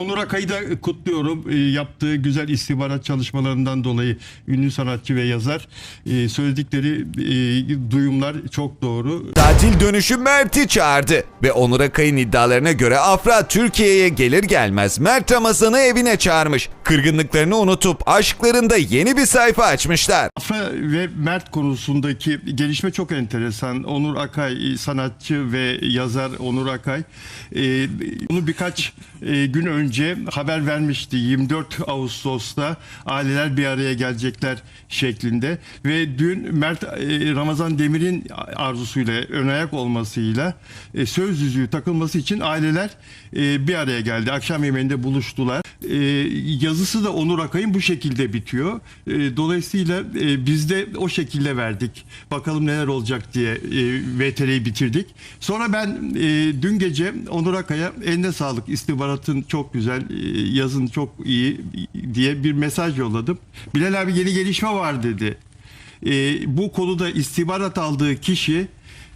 Onur Akay'ı da kutluyorum. Ee, yaptığı güzel istihbarat çalışmalarından dolayı ünlü sanatçı ve yazar. Ee, söyledikleri e, duyumlar çok doğru. Tatil dönüşü Mert'i çağırdı ve Onur Akay'ın iddialarına göre Afra Türkiye'ye gelir gelmez Mert Ramazan'ı evine çağırmış. Kırgınlıklarını unutup aşklarında yeni bir sayfa açmışlar. Afra ve Mert konusundaki gelişme çok enteresan. Onur Akay sanatçı ve yazar Onur Akay e, bunu birkaç e, gün önce haber vermişti. 24 Ağustos'ta aileler bir araya gelecekler şeklinde ve dün Mert e, Ramazan Demir'in arzusuyla ön ayak olmasıyla e, söz yüzüğü takılması için aileler e, bir araya geldi. Akşam yemeğinde buluştular. E, yazısı da Onur Akay'ın bu şekilde bitiyor. E, dolayısıyla e, biz de o şekilde verdik. Bakalım neler olacak diye e, VTR'yi bitirdik. Sonra ben e, dün gece Onur Akay'a eline sağlık istihbaratın çok güzel, e, yazın çok iyi diye bir mesaj yolladım. Bilal abi yeni gelişme var dedi. E, bu konuda istihbarat aldığı kişi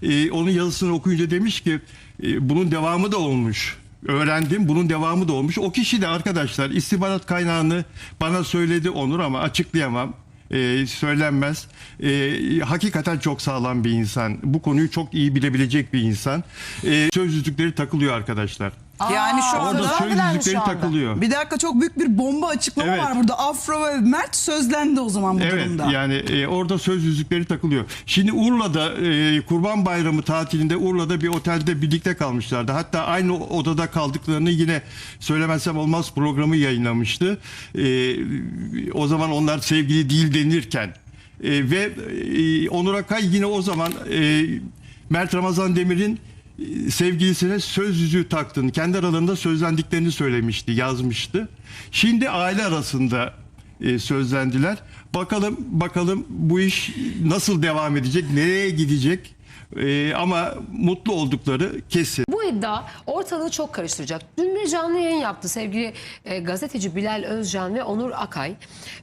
e, onun yazısını okuyunca demiş ki e, bunun devamı da olmuş. Öğrendim bunun devamı da olmuş. O kişi de arkadaşlar istihbarat kaynağını bana söyledi Onur ama açıklayamam. E, söylenmez. E, hakikaten çok sağlam bir insan. Bu konuyu çok iyi bilebilecek bir insan. E, sözlüzlükleri takılıyor arkadaşlar. Yani şu Orada anda sözlüzlükleri takılıyor. bir dakika çok büyük bir bomba açıklama Evet. var burada. Afro ve Mert sözlendi o zaman bu Evet durumda. yani e, orada söz yüzükleri takılıyor. Şimdi Urla'da e, Kurban Bayramı tatilinde Urla'da bir otelde birlikte kalmışlardı. Hatta aynı odada kaldıklarını yine söylemezsem olmaz programı yayınlamıştı. E, o zaman onlar sevgili değil denirken E, ve e, Onur Akay yine o zaman e, Mert Ramazan Demir'in sevgilisine söz yüzüğü taktığını, kendi aralarında sözlendiklerini söylemişti, yazmıştı. Şimdi aile arasında e, sözlendiler. Bakalım bakalım bu iş nasıl devam edecek, nereye gidecek? E, ama mutlu oldukları kesin. Bu iddia ortalığı çok karıştıracak. Dün bir canlı yayın yaptı sevgili e, gazeteci Bilal Özcan ve Onur Akay.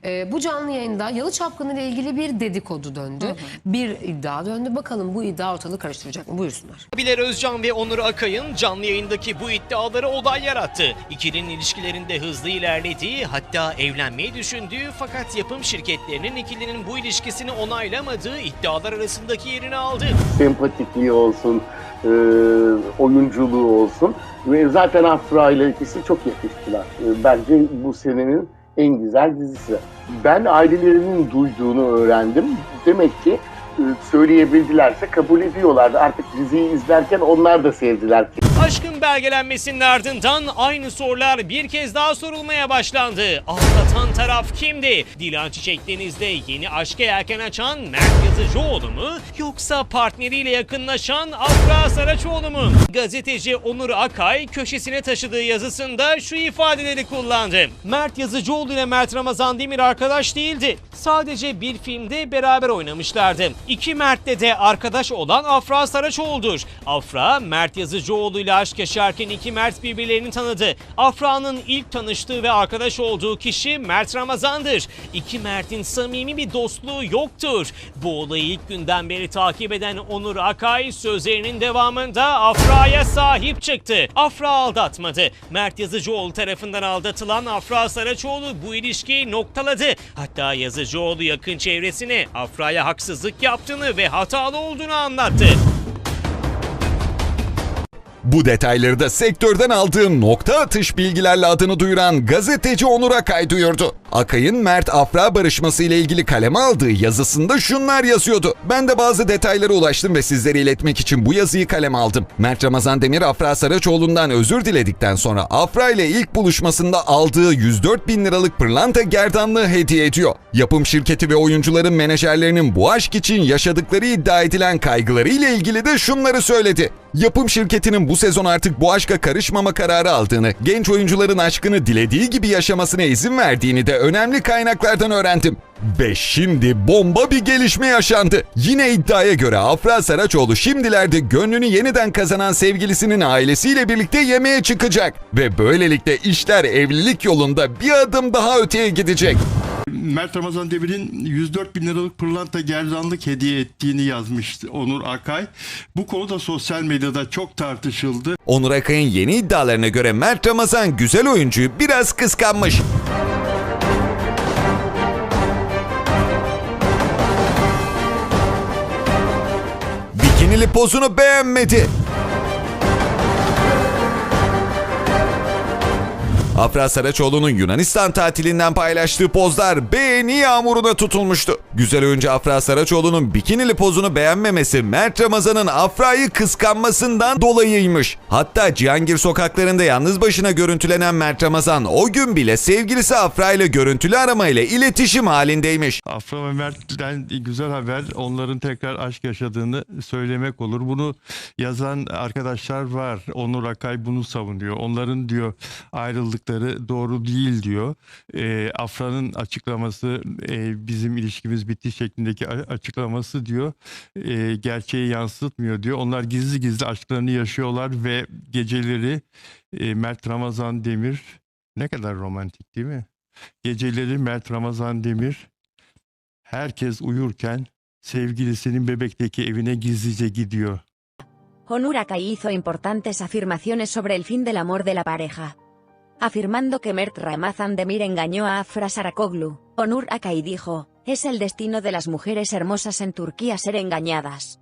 E, bu canlı yayında Yalı Çapkını ile ilgili bir dedikodu döndü. Bir iddia döndü. Bakalım bu iddia ortalığı karıştıracak mı? Buyursunlar. Bilal Özcan ve Onur Akay'ın canlı yayındaki bu iddiaları olay yarattı. İkilinin ilişkilerinde hızlı ilerlediği hatta evlenmeyi düşündüğü fakat yapım şirketlerinin ikilinin bu ilişkisini onaylamadığı iddialar arasındaki yerini aldı. sempatikliği olsun, e, oyunculuğu olsun. Ve zaten Afra ile ikisi çok yakıştılar. E, bence bu senenin en güzel dizisi. Ben ailelerinin duyduğunu öğrendim. Demek ki e, söyleyebildilerse kabul ediyorlardı. Artık diziyi izlerken onlar da sevdiler. Aşkın belgelenmesinin ardından aynı sorular bir kez daha sorulmaya başlandı. Aldatan taraf kimdi? Dilan Çiçek Deniz'de yeni aşka yelken açan Mert Yazıcıoğlu mu? Yoksa partneriyle yakınlaşan Afra Saraçoğlu mu? Gazeteci Onur Akay köşesine taşıdığı yazısında şu ifadeleri kullandı. Mert Yazıcıoğlu ile Mert Ramazan Demir arkadaş değildi. Sadece bir filmde beraber oynamışlardı. İki Mert'le de arkadaş olan Afra Saraçoğlu'dur. Afra, Mert Yazıcıoğlu ile aşk yaşarken iki Mert birbirlerini tanıdı. Afra'nın ilk tanıştığı ve arkadaş olduğu kişi Mert Ramazan'dır. İki Mert'in samimi bir dostluğu yoktur. Bu olayı ilk günden beri takip eden Onur Akay sözlerinin devamında Afra'ya sahip çıktı. Afra aldatmadı. Mert Yazıcıoğlu tarafından aldatılan Afra Saraçoğlu bu ilişkiyi noktaladı. Hatta Yazıcıoğlu yakın çevresine Afra'ya haksızlık yaptığını ve hatalı olduğunu anlattı. Bu detayları da sektörden aldığı nokta atış bilgilerle adını duyuran gazeteci Onur Akay duyurdu. Akay'ın Mert Afra barışması ile ilgili kaleme aldığı yazısında şunlar yazıyordu. Ben de bazı detaylara ulaştım ve sizlere iletmek için bu yazıyı kaleme aldım. Mert Ramazan Demir Afra Saraçoğlu'ndan özür diledikten sonra Afra ile ilk buluşmasında aldığı 104 bin liralık pırlanta gerdanlığı hediye ediyor. Yapım şirketi ve oyuncuların menajerlerinin bu aşk için yaşadıkları iddia edilen kaygıları ile ilgili de şunları söyledi. Yapım şirketinin bu sezon artık bu aşka karışmama kararı aldığını, genç oyuncuların aşkını dilediği gibi yaşamasına izin verdiğini de önemli kaynaklardan öğrendim. Ve şimdi bomba bir gelişme yaşandı. Yine iddiaya göre Afra Saraçoğlu şimdilerde gönlünü yeniden kazanan sevgilisinin ailesiyle birlikte yemeğe çıkacak. Ve böylelikle işler evlilik yolunda bir adım daha öteye gidecek. Mert Ramazan Demir'in 104 bin liralık pırlanta gerdanlık hediye ettiğini yazmıştı Onur Akay. Bu konu da sosyal medyada çok tartışıldı. Onur Akay'ın yeni iddialarına göre Mert Ramazan güzel oyuncuyu biraz kıskanmış. Bikinili pozunu beğenmedi. Afra Saraçoğlu'nun Yunanistan tatilinden paylaştığı pozlar beğeni yağmuruna tutulmuştu. Güzel oyuncu Afra Saraçoğlu'nun bikinili pozunu beğenmemesi Mert Ramazan'ın Afra'yı kıskanmasından dolayıymış. Hatta Cihangir sokaklarında yalnız başına görüntülenen Mert Ramazan o gün bile sevgilisi Afra ile görüntülü aramayla iletişim halindeymiş. Afra ve Mert'ten güzel haber onların tekrar aşk yaşadığını söylemek olur. Bunu yazan arkadaşlar var. Onur Akay bunu savunuyor. Onların diyor ayrıldıkları doğru değil diyor. Ee, Afra'nın açıklaması e, bizim ilişkimiz bitti şeklindeki açıklaması diyor. e, gerçeği yansıtmıyor diyor. Onlar gizli gizli aşklarını yaşıyorlar ve geceleri e, Mert Ramazan Demir ne kadar romantik değil mi? Geceleri Mert Ramazan Demir herkes uyurken sevgilisinin bebekteki evine gizlice gidiyor. Onur Akai hizo importantes afirmaciones sobre el fin del amor de la pareja. Afirmando que Mert Ramazan Demir engañó a Afra Sarakoglu, Onur Akai dijo, es el destino de las mujeres hermosas en Turquía ser engañadas.